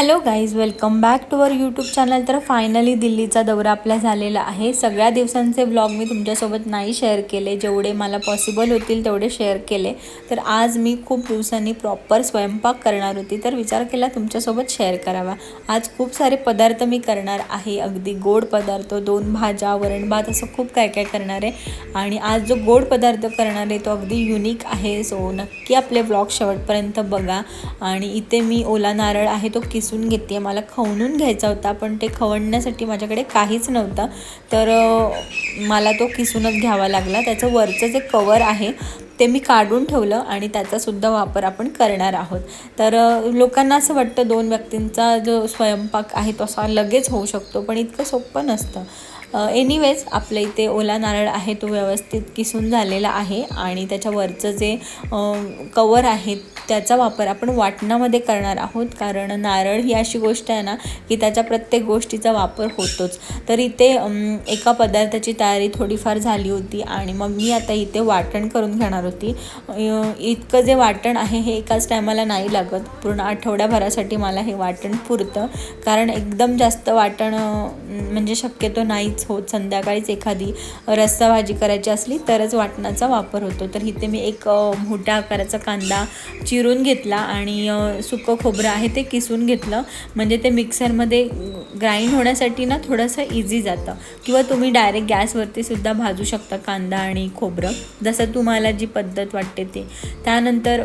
Hello guys welcome back to our YouTube channel तर finally दिल्लीचा दौरा आपला झालेला आहे. सगळ्या दिवसांचे ब्लॉग मी तुमच्यासोबत नाही शेअर केले. जेवढे मला पॉसिबल होतील तेवढे शेअर केले. तर आज मी खूप दिवसांनी प्रॉपर स्वयंपाक करणार होती. तर विचार केला तुमच्यासोबत शेअर करावा. आज खूप सारे पदार्थ मी करणार आहे. अगदी गोड पदार्थ दोन भाज्या वरण भात असं खूप काय काय करणार आहे. आणि आज जो गोड पदार्थ करणार आहे तो अगदी युनिक आहे. सो नक्की आपले ब्लॉग शेवटपर्यंत बघा. आणि इथे मी ओला नारळ आहे तो किस किसून घेते मला खवणून घ्यायचा होता पण ते खवणण्यासाठी माझ्याकडे काहीच नव्हतं. तर मला तो किसूनच घ्यावा लागला. त्याचं वरचं जे कवर आहे ते मी काढून ठेवलं आणि त्याचासुद्धा वापर आपण करणार आहोत. तर लोकांना असं वाटतं दोन व्यक्तींचा जो स्वयंपाक आहे तो असा लगेच होऊ शकतो पण इतकं सोपं नसतं. एनिवेज आपल्या इथे ओला नारळ आहे तो व्यवस्थित किसून झालेला आहे आणि त्याच्यावरचं जे कवर आहे त्याचा वापर आपण वाटणामध्ये करणार आहोत. कारण नारळ ही अशी गोष्ट आहे ना की त्याच्या प्रत्येक गोष्टीचा वापर होतोच. तर इथे एका पदार्थाची तयारी थोडीफार झाली होती आणि मग मी आता इथे वाटण करून घेणार होती. इतकं जे वाटण आहे हे एकाच टायमाला नाही लागत. पूर्ण आठवड्याभरासाठी मला हे वाटण पुरतं. कारण एकदम जास्त वाटण म्हणजे शक्यतो नाहीच होत संध्याकाळीच एखादी रस्सा भाजी करायची असली तरच वाटणाचा वापर होतो. तर इथे मी एक मोठ्या आकाराचा कांदा चिरून घेतला आणि सुकं खोबरं आहे ते किसून घेतलं. म्हणजे ते मिक्सरमध्ये ग्राइंड होण्यासाठी ना थोडंसं इझी जातं. किंवा तुम्ही डायरेक्ट गॅसवरती सुद्धा भाजू शकता कांदा आणि खोबरं. जसं तुम्हाला जी पद्धत वाटते ते. त्यानंतर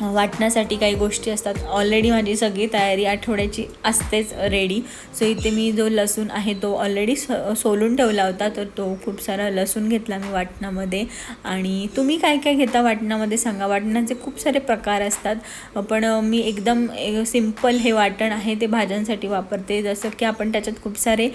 वाटण्यासाठी काही गोष्टी असतात. ऑलरेडी माझी सगळी तयारी आठवड्याची असतेच रेडी सो इथे मी जो लसूण आहे तो ऑलरेडी स सोलून ठेवला होता. तर तो खूप सारा लसूण घेतला मी वाटणामध्ये. आणि तुम्ही काय काय घेता वाटणामध्ये सांगा. वाटणाचे खूप सारे प्रकार असतात. पण मी एकदम सिंपल हे वाटण आहे ते भाज्यांसाठी वापरते. जसं की आपण त्याच्यात खूप सारे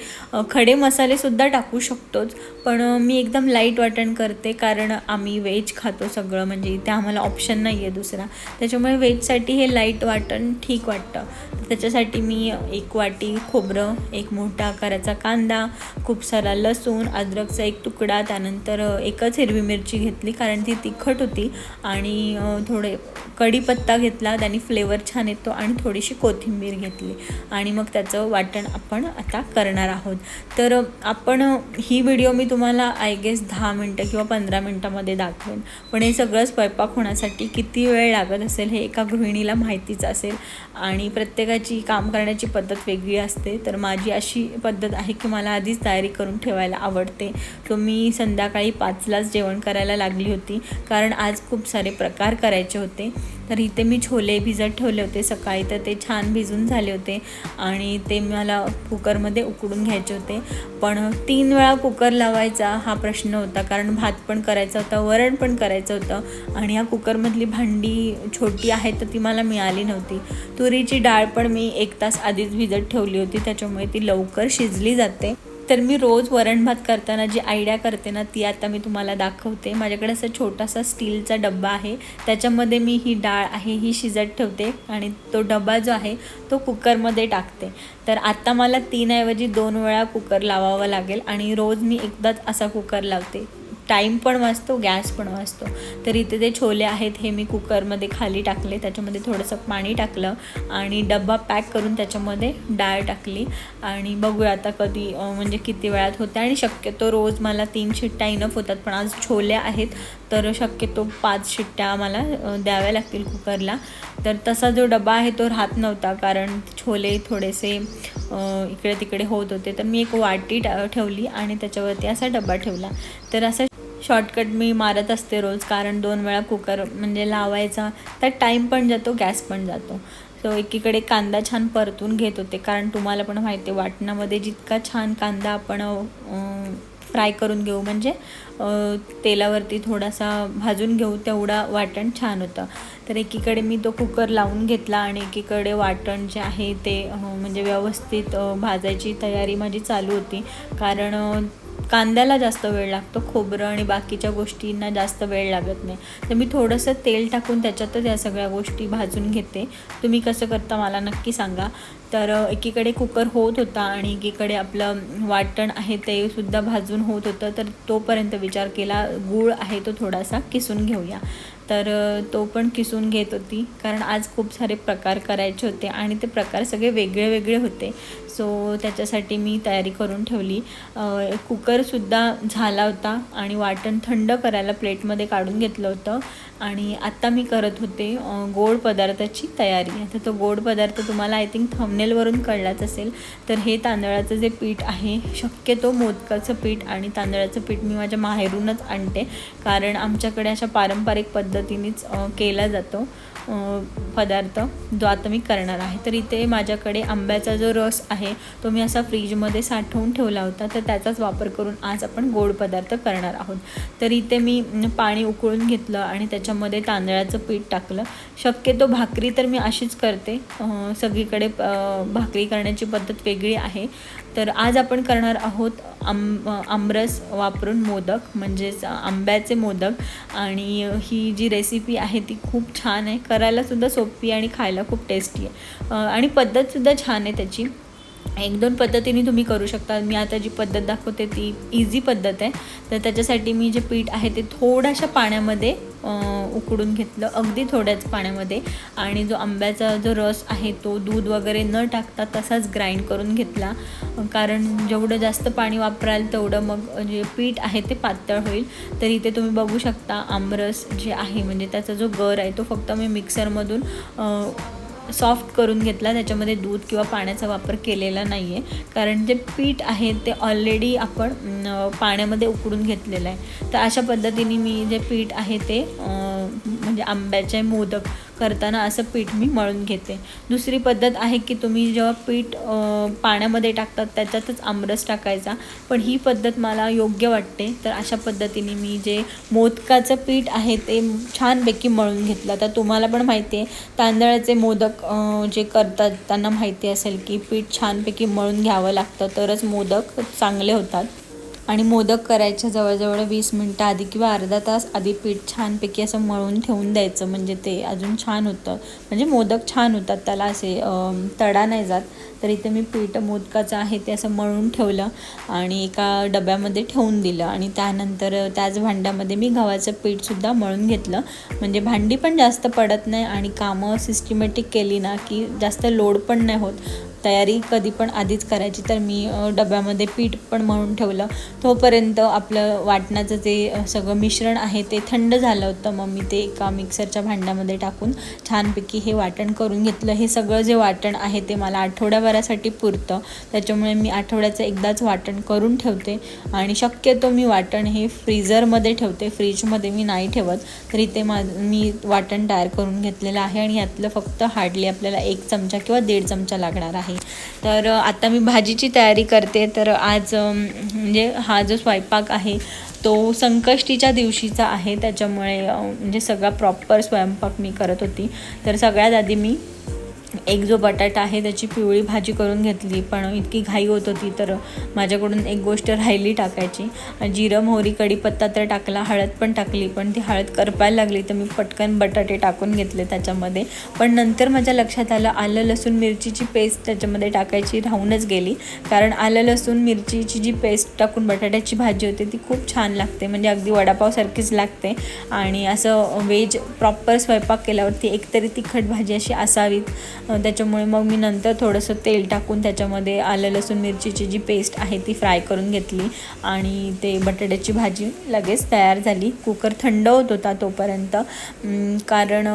खडे मसालेसुद्धा टाकू शकतोच. पण मी एकदम लाइट वाटण करते. कारण आम्ही व्हेज खातो सगळं. म्हणजे इथे आम्हाला ऑप्शन नाही आहे दुसरा. त्याच्यामुळे व्हेजसाठी हे लाइट वाटण ठीक वाटतं. त्याच्यासाठी मी एक वाटी खोबरं एक मोठा आकाराचा कांदा खूप सारा लसूण अद्रकचा एक तुकडा त्यानंतर एकच हिरवी मिरची घेतली कारण ती तिखट होती आणि थोडे कढीपत्ता घेतला त्याने फ्लेवर छान येतो आणि थोडीशी कोथिंबीर घेतली. आणि मग त्याचं वाटण आपण आता करणार आहोत. तर आपण ही व्हिडिओ मी तुम्हाला आय गेस दहा मिनटं किंवा पंधरा मिनटामध्ये दाखवेन. पण हे सगळं स्वयंपाक होण्यासाठी किती वेळ लागत असेल हे एका गृहिणीला माहितीच असेल. आणि प्रत्येकाची काम करण्याची पद्धत वेगळी असते. तर माझी अशी पद्धत आहे की मला आधीच तयारी करून ठेवायला आवडते. तो मी संध्याकाळी पाचलाच जेवण करायला लागली होती. कारण आज खूप सारे प्रकार करायचे होते. तर इथे मी छोले भिजत ठेवले होते सकाळी तर ते छान भिजून झाले होते आणि ते मला कुकरमध्ये उकडून घ्यायचे होते. पण तीन वेळा कुकर लावायचा हा प्रश्न होता कारण भात पण करायचा होता वरण पण करायचं होतं आणि या कुकरमधली भांडी छोटी आहे तर ती मला मिळाली नव्हती. तुरीची डाळ पण मी एक तास आधीच भिजत ठेवली होती त्याच्यामुळे ती लवकर शिजली जाते. तर मी रोज वरण भात करताना जी आयडिया करते ना ती आता मी तुम्हाला दाखवते. माझ्याकडे असा छोटासा स्टीलचा डब्बा आहे. त्याच्यामध्ये मी ही डाळ आहे ही शिजत ठेवते आणि तो डबा जो आहे तो कुकरमध्ये टाकते. तर आत्ता मला तीनऐवजी दोन वेळा कुकर लावावा लागेल आणि रोज मी एकदाच असा कुकर लावते. टाईम पण वाचतो गॅस पण वाचतो. तर इथे ते छोले आहेत हे मी कुकरमध्ये खाली टाकले. त्याच्यामध्ये थोडंसं पाणी टाकलं आणि डब्बा पॅक करून त्याच्यामध्ये डाळ टाकली. आणि बघूया आता कधी म्हणजे किती वेळात होते. आणि शक्यतो रोज मला तीन शिट्ट्या इनफ होतात. पण आज छोले आहेत तर शक्यतो पाच शिट्ट्या मला द्याव्या लागतील कुकरला. तर तसा जो डबा आहे तो राहत नव्हता. कारण छोले थोडेसे इकडे तिकडे होत होते. तर मी एक वाटी टा- ठेवली आणि त्याच्यावरती असा डबा ठेवला. तर असा शॉर्टकट मी मारत असते रोज कारण दोन वेळा कुकर म्हणजे लावायचा तर टाईम पण जातो गॅस पण जातो. सो एकीकडे कांदा छान परतून घेत होते कारण तुम्हाला पण माहिती आहे वाटणामध्ये जितका छान कांदा आपण फ्राय करून घेऊ म्हणजे तेलावरती थोडासा भाजून घेऊ तेवढा वाटण छान होतं. तर एकीकडे मी तो कुकर लावून घेतला आणि एकीकडे वाटण जे आहे ते म्हणजे व्यवस्थित भाजायची तयारी माझी चालू होती. कारण कांद्याला जास्त वेळ लागतो खोबरं आणि बाकीच्या गोष्टींना जास्त वेळ लागत नाही. तर मी थोडंसं तेल टाकून त्याच्यातच या सगळ्या गोष्टी भाजून घेते. तुम्ही कसं करता मला नक्की सांगा. तर एकीकडे कुकर होत होता आणि एकीकडे आपलं वाटण आहे ते सुद्धा भाजून होत होतं. तर तोपर्यंत विचार केला गूळ आहे तो थोडासा किसून घेऊया. तर तो पण किसून घेत होती. कारण आज खूप सारे प्रकार करायचे होते आणि ते प्रकार सगळे वेगळे वेगळे होते. सो त्याच्यासाठी मी तयारी करून ठेवली. कुकरसुद्धा झाला होता आणि वाटण थंड करायला प्लेटमध्ये काढून घेतलं होतं आणि आत्ता मी करत होते गोड पदार्थाची तयारी. आता तो गोड पदार्थ तुम्हाला आय थिंक थंबनेलवरून कळलाच असेल तर हे तांदळाचं जे पीठ आहे शक्यतो मोदकाचं पीठ आणि तांदळाचं पीठ मी माझ्या माहेरूनच आणते कारण आमच्याकडे अशा पारंपरिक पद्धतीनेच केला जातो पदार्थ जो आता मी करणार आहे. तर इथे माझ्याकडे आंब्याचा जो रस आहे आहे. तो मी असा फ्रीजमध्ये साठवून ठेवला होता. तर त्याचाच वापर करून आज आपण गोड पदार्थ करणार आहोत. तर इथे मी पाणी उकळून घेतलं आणि त्याच्यामध्ये तांदळाचं पीठ टाकलं. शक्यतो भाकरी तर मी अशीच करते. सगळीकडे भाकरी करण्याची पद्धत वेगळी आहे. तर आज आपण करणार आहोत आम आमरस वापरून मोदक म्हणजेच आंब्याचे मोदक. आणि ही जी रेसिपी आहे ती खूप छान आहे. करायलासुद्धा सोपी आणि खायला खूप टेस्टी आहे. आणि पद्धतसुद्धा छान आहे त्याची. एक दोन पद्धतीने तुम्ही करू शकता. मी आता जी पद्धत दाखवते ती इझी पद्धत आहे. तर त्याच्यासाठी मी जे पीठ आहे ते थोड्याशा पाण्यामध्ये उकडून घेतलं. अगदी थोड्याच पाण्यामध्ये. आणि जो आंब्याचा जो रस आहे तो दूध वगैरे न टाकता तसाच ग्राइंड करून घेतला. कारण जेवढं जास्त पाणी वापराल तेवढं मग जे पीठ आहे ते पातळ होईल. तर इथे तुम्ही बघू शकता आमरस जे आहे म्हणजे त्याचा जो गर आहे तो फक्त मी मिक्सरमधून सॉफ्ट करून घेतला त्याच्यामध्ये दूध किंवा पाण्याचा वापर केलेला नाही आहे कारण जे पीठ आहे ते ऑलरेडी आपण पाण्यामध्ये उकडून घेतलेलं आहे. तर अशा पद्धतीने मी जे पीठ आहे ते म्हणजे आंब्याचे मोदक करताना असं पीठ मी मळून घेते. दुसरी पद्धत आहे की तुम्ही जेव्हा पीठ पाण्यामध्ये टाकतात त्याच्यातच आमरस टाकायचा. पण ही पद्धत मला योग्य वाटते. तर अशा पद्धतीने मी जे मोदकाचं पीठ आहे ते छानपैकी मळून घेतलं. तर तुम्हाला पण माहिती आहे तांदळाचे मोदक जे करतात त्यांना माहिती असेल की पीठ छानपैकी मळून घ्यावं लागतं. तरच मोदक चांगले होतात. आणि मोदक करायच्या जवळजवळ वीस मिनटं आधी किंवा अर्धा तास आधी पीठ छानपैकी असं मळून ठेवून द्यायचं. म्हणजे ते अजून छान होतं. म्हणजे मोदक छान होतात. त्याला असे तडा नाही जात. तर इथे मी पीठ मोदकाचं आहे ते असं मळून ठेवलं आणि एका डब्यामध्ये ठेवून दिलं. आणि त्यानंतर त्याच भांड्यामध्ये मी गव्हाचं पीठसुद्धा मळून घेतलं. म्हणजे भांडी पण जास्त पडत नाही आणि कामं सिस्टमॅटिक केली ना की जास्त लोड पण नाही होत. तयारी कधी पण आधीच करायची. तर मी डब्यामध्ये पीठ पण म्हणून ठेवलं. तोपर्यंत आपलं वाटणाचं जे सगळं मिश्रण आहे ते थंड झालं होतं. मग मी ते एका मिक्सरच्या भांड्यामध्ये टाकून छानपैकी हे वाटण करून घेतलं. हे सगळं जे वाटण आहे ते मला आठवड्याभरासाठी पुरतं. त्याच्यामुळे मी आठवड्याचं एकदाच वाटण करून ठेवते. आणि शक्यतो मी वाटण हे फ्रीझरमध्ये ठेवते. फ्रीजमध्ये मी नाही ठेवत. तरी ते मा मी वाटण तयार करून घेतलेलं आहे. आणि यातलं फक्त हार्डली आपल्याला एक चमचा किंवा दीड चमचा लागणार आहे. तर आता मी भाजीची तयारी करते. तर आज म्हणजे हा जो स्वयंपाक आहे तो संकष्टीच्या दिवशीचा आहे. त्याच्यामुळे म्हणजे सगळा प्रॉपर स्वयंपाक मी करत होती. तर सगळ्यात आधी मी एक जो बटाटा आहे त्याची पिवळी भाजी करून घेतली पण इतकी घाई होत होती तर माझ्याकडून एक गोष्ट राहिली टाकायची. जिरं मोहरी कढीपत्ता तर टाकला हळद पण टाकली पण ती हळद करपायला लागली तर मी पटकन बटाटे टाकून घेतले त्याच्यामध्ये. पण नंतर माझ्या लक्षात आलं आलं लसूण मिरचीची पेस्ट त्याच्यामध्ये टाकायची राहूनच गेली. कारण आलं लसूण मिरचीची जी पेस्ट टाकून बटाट्याची भाजी होते ती खूप छान लागते. म्हणजे अगदी वडापावसारखीच लागते. आणि असं व्हेज प्रॉपर स्वयंपाक केल्यावरती एकतरी तिखट भाजी अशी असावीत. त्याच्यामुळे मग मी नंतर थोडंसं तेल टाकून त्याच्यामध्ये आलं लसूण मिरचीची जी पेस्ट आहे ती फ्राय करून घेतली आणि ते बटाट्याची भाजी लगेच तयार झाली. कुकर थंड होत होता तोपर्यंत कारण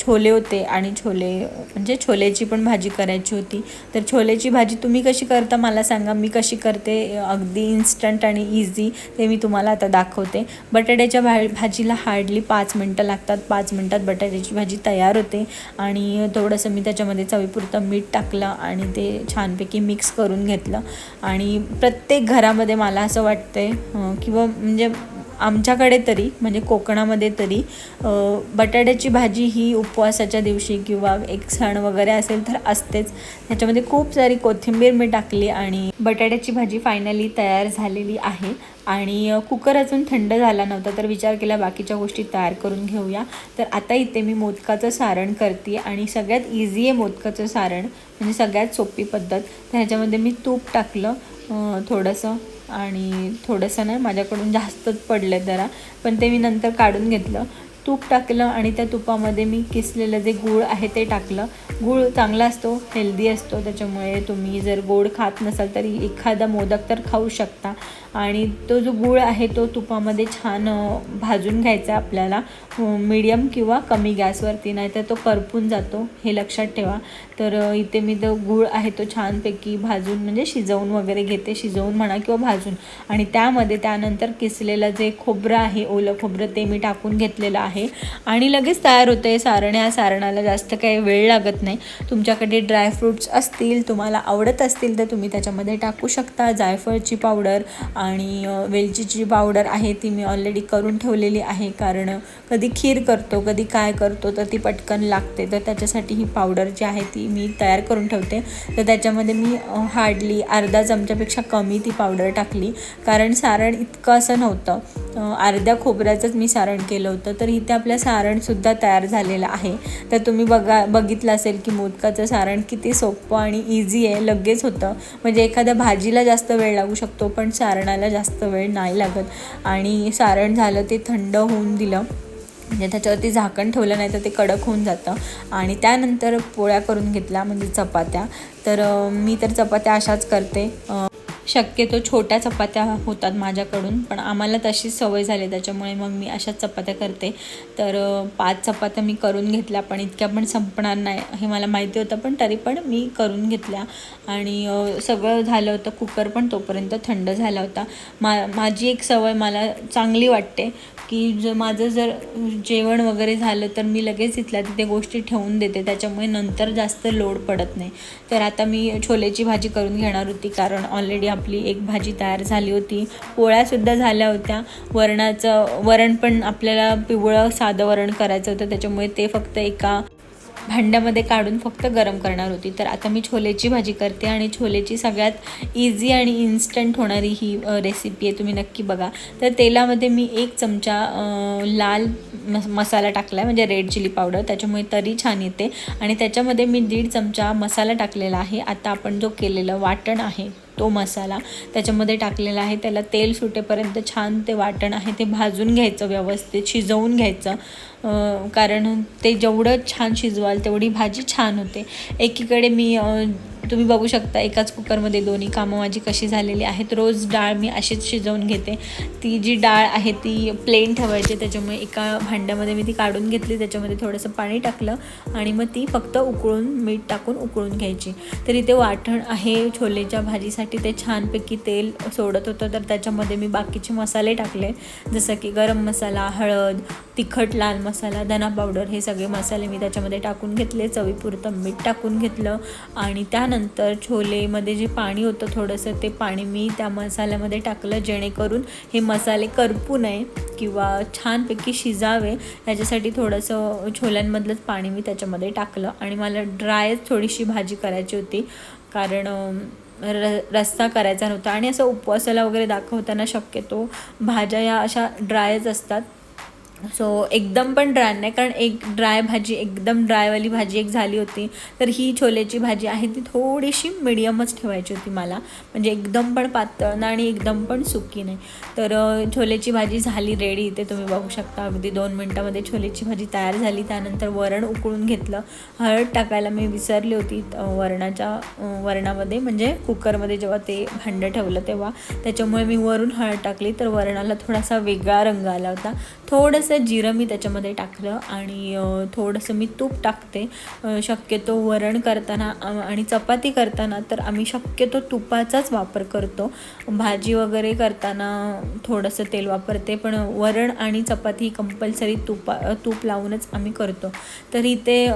छोले होते आणि छोले म्हणजे छोलेची पण भाजी करायची होती. तर छोलेची भाजी तुम्ही कशी करता मला सांगा. मी कशी करते अगदी इन्स्टंट आणि इझी ते मी तुम्हाला आता दाखवते. बटाट्याच्या भा भाजीला हार्डली पाच मिनटं लागतात. पाच मिनटात बटाट्याची भाजी तयार होते आणि थोडंसं मी त्याच्यामध्ये चवीपुरतं मीठ टाकलं आणि ते छानपैकी मिक्स करून घेतलं. आणि प्रत्येक घरामध्ये मला असं वाटतंय अं, किंवा म्हणजे आमच्याकडे तरी म्हणजे कोकणामध्ये तरी बटाट्याची भाजी ही उपवासाच्या दिवशी किंवा एक सण वगैरे असेल तर असतेच. त्याच्यामध्ये खूप सारी कोथिंबीर मी टाकली आणि बटाट्याची भाजी फायनली तयार झालेली आहे. आणि कुकर अजून थंड झाला नव्हता तर विचार केला बाकीच्या गोष्टी तयार करून घेऊया. तर आता इथे मी मोदकाचं सारण करते आणि सगळ्यात इझी आहे मोदकाचं सारण म्हणजे सगळ्यात सोपी पद्धत. तर ह्याच्यामध्ये मी तूप टाकलं थोडंसं. आणि थोडंसं ना माझ्याकडून जास्तच पडलं जरा. पण ते मी नंतर काढून घेतलं. तूप टाकलं आणि त्या तुपामध्ये मी किसलेलं जे गूळ आहे ते टाकलं. गूळ चांगला असतो हेल्दी असतो त्याच्यामुळे तुम्ही जर गोड खात नसाल तरी एखादा मोदक तर खाऊ शकता. आणि तो जो गूळ आहे तो तुपामध्ये छान भाजून घ्यायचा आपल्याला. मीडियम किंवा कमी गॅसवरती नाही तर तो करपून जातो हे लक्षात ठेवा. तर इथे मी तो गूळ आहे तो छानपैकी भाजून म्हणजे शिजवून वगैरे घेते शिजवून म्हणा किंवा भाजून. आणि त्यामध्ये त्यानंतर किसलेलं जे खोबरं आहे ओलं खोबरं ते मी टाकून घेतलेलं आहे. आणि लगेच तयार होतं आहे सारण सारणाला जास्त काही वेळ लागत नाही. तुमच्याकडे ड्रायफ्रूट्स असतील तुम्हाला आवडत असतील तर तुम्ही त्याच्यामध्ये टाकू शकता. जायफळची पावडर आणि वेलचीची पावडर आहे ती मी ऑलरेडी करून ठेवलेली आहे. कारण कधी खीर करतो कधी काय करतो तर ती पटकन लागते. तर त्याच्यासाठी ही पावडर जी आहे ती मी तयार करून ठेवते. तर त्याच्यामध्ये मी हार्डली अर्धा चमच्यापेक्षा कमी ती पावडर टाकली. कारण सारण इतकं असं नव्हतं. अर्ध्या खोबऱ्याचंच मी सारण केलं होतं. तर इथे आपलं सारणसुद्धा तयार झालेलं आहे. तर तुम्ही बघा बघितलं असेल की मोदकाचं सारण किती सोपं आणि इझी आहे. लगेच होतं. म्हणजे एखाद्या भाजीला जास्त वेळ लागू शकतो पण सारणाला जास्त वेळ नाही लागत. आणि सारण झालं ते थंड होऊन दिलं. म्हणजे त्याच्यावरती झाकण ठेवलं नाही तर ते कडक होऊन जातं. आणि त्यानंतर पोळ्या करून घेतल्या म्हणजे चपात्या. तर मी तर चपात्या अशाच करते. शक्यतो छोट्या चपात्या होतात माझ्याकडून पण आम्हाला तशीच सवय झाली त्याच्यामुळे मग मी अशाच चपात्या करते. तर पाच चपात्या मी करून घेतल्या पण इतक्या पण संपणार नाही हे मला माहिती होतं पण तरी पण मी करून घेतल्या. आणि सगळं झालं होतं कुकर पण तोपर्यंत थंड झाला होता. मा माझी एक सवय मला चांगली वाटते की जर माझं जर जेवण वगैरे झालं तर मी लगेच इथल्या तिथे गोष्टी ठेवून देते. त्याच्यामुळे नंतर जास्त लोड पडत नाही. तर आता मी छोलेची भाजी करून घेणार होती कारण ऑलरेडी आपली एक भाजी तयार झाली होती. पोळ्यासुद्धा झाल्या होत्या. वरणाचं वरण पण आपल्याला पिवळं साधं वरण करायचं होतं. त्याच्यामुळे ते फक्त एका भांड्यामध्ये काढून फक्त गरम करणार होती. तर आता मी छोलेची भाजी करते आणि छोलेची सगळ्यात इझी आणि इन्स्टंट होणारी ही रेसिपी आहे. तुम्ही नक्की बघा. तर तेलामध्ये मी एक चमचा लाल मस मसाला टाकला आहे म्हणजे रेड चिली पावडर त्याच्यामुळे तरी छान येते. आणि त्याच्यामध्ये मी दीड चमचा मसाला टाकलेला आहे. आता आपण जो केलेलं वाटण आहे. तो मसाला त्याच्यामध्ये टाकलेला आहे. त्याला तेल सुटेपर्यंत छान ते वाटण आहे. ते भाजून घ्यायचं व्यवस्थित शिजवून घ्यायचं. कारण ते जेवढं छान शिजवाल तेवढी भाजी छान होते. एकीकडे मी तुम्ही बघू शकता एकाच कुकरमध्ये दोन्ही कामं माझी कशी झालेली आहेत. रोज डाळ मी अशीच शिजवून घेते. ती जी डाळ आहे ती प्लेन ठेवायची त्याच्यामुळे एका भांड्यामध्ये मी ती काढून घेतली त्याच्यामध्ये थोडंसं पाणी टाकलं आणि मग ती फक्त उकळून मीठ टाकून उकळून घ्यायची. तर इथे वाटण आहे छोलेच्या भाजीसाठी ते छानपैकी तेल सोडत होतं तर त्याच्यामध्ये मी बाकीचे मसाले टाकले. जसं की गरम मसाला हळद तिखट लाल मसाला धना पावडर हे सगळे मसाले मी त्याच्यामध्ये टाकून घेतले. चवीपुरतं मीठ टाकून घेतलं आणि त्यानंतर छोलेमध्ये जे पाणी होतं थोडंसं ते पाणी मी त्या मसाल्यामध्ये टाकलं जेणेकरून हे मसाले करपू नये किंवा छानपैकी शिजावे. याच्यासाठी थोडंसं छोल्यांमधलंच पाणी मी त्याच्यामध्ये टाकलं आणि मला ड्रायच थोडीशी भाजी करायची होती. कारण र रस्सा करायचा नव्हता आणि असं उपवासाला वगैरे दाखवताना शक्यतो भाज्या या अशा ड्रायच असतात. सो एकदम पण ड्राय नाही कारण एक ड्राय भाजी एकदम ड्रायवाली भाजी एक झाली होती. तर ही छोलेची भाजी आहे ती थोडीशी मिडियमच ठेवायची होती मला. म्हणजे एकदम पण पातळ ना आणि एकदम पण सुकी नाही. तर छोल्याची भाजी झाली रेडी इथे तुम्ही बघू शकता. अगदी दोन मिनटामध्ये छोल्याची भाजी तयार झाली. त्यानंतर वरण उकळून घेतलं. हळद टाकायला मी विसरली होती वरणाच्या वरणामध्ये. म्हणजे कुकरमध्ये जेव्हा ते भांडं ठेवलं तेव्हा. त्याच्यामुळे मी वरून हळद टाकली. तर वरणाला थोडासा वेगळा रंग आला होता. थोडंसं जिरं मी त्याच्यामध्ये टाकलं आणि थोडंसं मी तूप टाकते. शक्यतो वरण करताना आणि चपाती करताना तर आम्ही शक्यतो तुपाचाच वापर करतो. भाजी वगैरे करताना थोडंसं तेल वापरते पण वरण आणि चपाती कंपल्सरी तुपा तूप लावूनच आम्ही करतो. तर इथे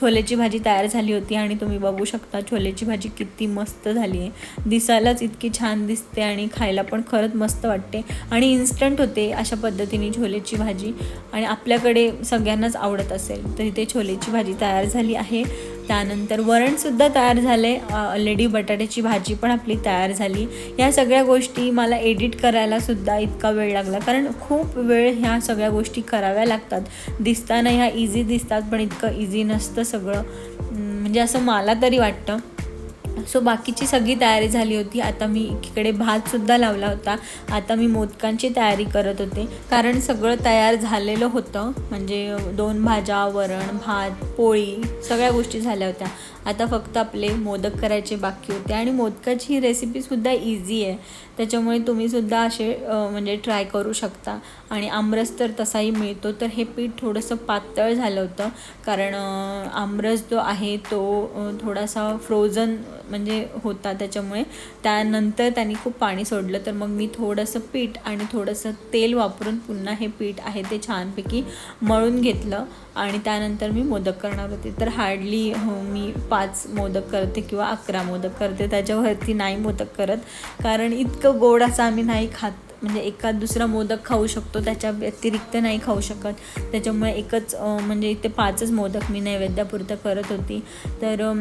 छोलेची भाजी तयार झाली होती आणि तुम्ही बघू शकता छोलेची भाजी किती मस्त झाली आहे. दिसायलाच इतकी छान दिसते आणि खायला पण खरंच मस्त वाटते. आणि इन्स्टंट होते अशा पद्धतीने छोलेची भाजी. भाजी आणि आपल्याकडे सगळ्यांनाच आवडत असेल. तर इथे छोलेची भाजी तयार झाली आहे. त्यानंतर वरणसुद्धा तयार झाले ऑलरेडी बटाट्याची भाजी पण आपली तयार झाली. या सगळ्या गोष्टी मला एडिट करायलासुद्धा इतका वेळ लागला. कारण खूप वेळ ह्या सगळ्या गोष्टी कराव्या लागतात. दिसताना ह्या इझी दिसतात पण इतकं इझी नसतं सगळं. म्हणजे असं मला तरी वाटतं. सो बाकीची सगळी तयारी झाली होती. आता मी इकडे भातसुद्धा लावला होता. आता मी मोदकांची तयारी करत होते. कारण सगळं तयार झालेलं होतं. म्हणजे दोन भाज्या वरण भात पोळी सगळ्या गोष्टी झाल्या होत्या. आता फक्त आपले मोदक करायचे बाकी होते. आणि मोदकाची ही रेसिपीसुद्धा इझी आहे. त्याच्यामुळे तुम्हीसुद्धा असे म्हणजे ट्राय करू शकता. आणि आमरस तर तसाही मिळतो. तर हे पीठ थोडंसं पातळ झालं होतं. कारण आमरस जो आहे तो थोडासा फ्रोझन म्हणजे होता त्याच्यामुळे. त्यानंतर त्यांनी खूप पाणी सोडलं. तर मग मी थोडंसं पीठ आणि थोडंसं तेल वापरून पुन्हा हे पीठ आहे ते छानपैकी मळून घेतलं. आणि त्यानंतर मी मोदक करणार होते. तर हार्डली हो, मी पाच मोदक करते किंवा अकरा मोदक करते. त्याच्यावरती नाही मोदक करत. कारण इतकं गोड असं आम्ही नाही खात. म्हणजे एका दुसरा मोदक खाऊ शकतो. त्याच्या व्यतिरिक्त नाही खाऊ शकत. त्याच्यामुळे एकच म्हणजे इथे पाचच मोदक मी नैवेद्यापुरतं करत होती. तर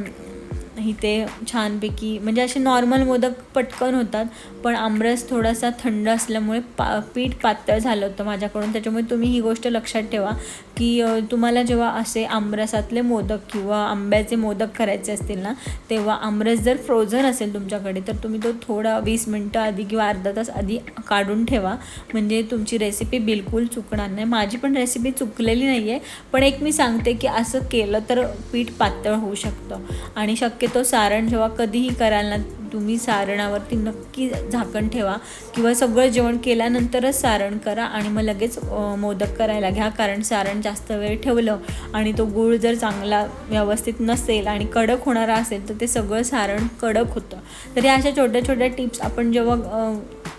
इथे छानपैकी म्हणजे असे नॉर्मल मोदक पटकन होतात. पण आमरस थोडासा थंड असल्यामुळे पा पीठ पातळ झालं होतं माझ्याकडून. त्याच्यामुळे तुम्ही ही गोष्ट लक्षात ठेवा. की तुम्हाला जेव्हा असे आमरसातले मोदक किंवा आंब्याचे मोदक करायचे असतील ना तेव्हा आमरस जर फ्रोझन असेल तुमच्याकडे तर तुम्ही तो थोडा वीस मिनटं आधी किंवा अर्धा तास आधी काढून ठेवा. म्हणजे तुमची रेसिपी बिलकुल चुकणार नाही. माझी पण रेसिपी चुकलेली नाही आहे पण एक मी सांगते की असं केलं तर पीठ पातळ होऊ शकतं. आणि शक्यतो सारण जेव्हा कधीही कराल ना तुम्ही सारणावरती नक्की झाकण ठेवा किंवा सगळं जेवण केल्यानंतरच सारण करा आणि मग लगेच मोदक करायला घ्या. कारण सारण जास्त वेळ ठेवलं आणि तो गूळ जर चांगला व्यवस्थित नसेल आणि कडक होणारा असेल तर ते सगळं सारण कडक होतं. तर या अशा छोट्या छोट्या टिप्स आपण जेव्हा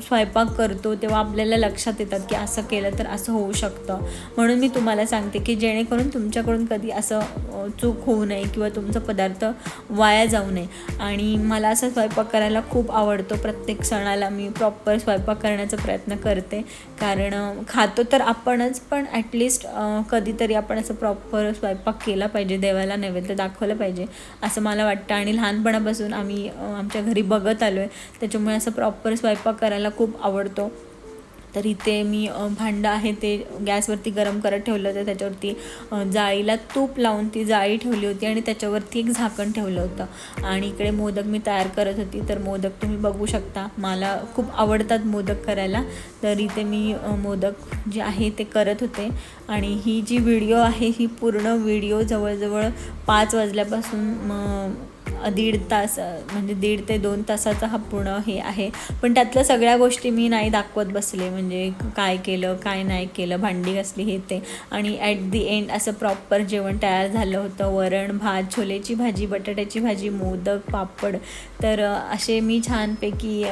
स्वयंपाक करतो तेव्हा आपल्याला लक्षात येतात की असं केलं तर असं होऊ शकतं. म्हणून मी तुम्हाला सांगते की जेणेकरून तुमच्याकडून कधी असं चूक होऊ नये किंवा तुमचा पदार्थ वाया जाऊ नये. आणि मला असं स्वयंपाक करायला खूप आवडतो. प्रत्येक सणाला मी प्रॉपर स्वयंपाक करण्याचा प्रयत्न करते. कारण खातो तर आपणच पण ॲटलिस्ट कधीतरी आपण असं प्रॉपर स्वयंपाक केला पाहिजे. देवाला नैवेद्य दाखवलं पाहिजे असं मला वाटतं. आणि लहानपणापासून आम्ही आमच्या घरी बघत आलो आहे त्याच्यामुळे असं प्रॉपर स्वयंपाक करायला मला खूप आवडतो. तर इथे मी भांडं आहे ते गॅसवरती गरम करत ठेवलं होतं. त्याच्यावरती जाळीला तूप लावून ती जाळी ठेवली होती आणि त्याच्यावरती एक झाकण ठेवलं होतं. आणि इकडे मोदक मी तयार करत होती. तर मोदक तुम्ही बघू शकता. मला खूप आवडतात मोदक करायला. तर इथे मी मोदक जे आहे ते करत होते. आणि ही जी व्हिडिओ आहे ही पूर्ण व्हिडिओ जवळजवळ पाच वाजल्यापासून दीड तास म्हणजे दीड ते दोन तासाचा हा पूर्ण हे आहे. पण त्यातल्या सगळ्या गोष्टी मी नाही दाखवत बसले. म्हणजे काय केलं काय नाही केलं भांडी घासली हे ते. आणि ॲट दी एंड असं प्रॉपर जेवण तयार झालं होतं. वरण भात छोलेची भाजी बटाट्याची भाजी मोदक पापड तर असे मी छानपैकी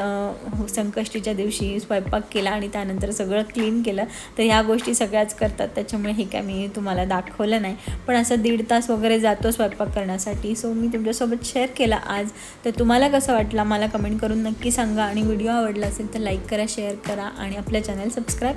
संकष्टीच्या दिवशी स्वयंपाक केला आणि त्यानंतर सगळं क्लीन केलं. तर ह्या गोष्टी सगळ्याच करतात. त्याच्यामुळे हे काय मी तुम्हाला दाखवलं नाही. पण असं दीड तास वगैरे जातो स्वयंपाक करण्यासाठी. सो मी तुमच्यासोबत शेअर केला आज. तर तुम्हाला कसं वाटला? मला कमेंट करून नक्की सांगा. आणि व्हिडिओ आवडला असेल तर लाईक करा शेअर करा आणि आपल्या चॅनल सबस्क्राईब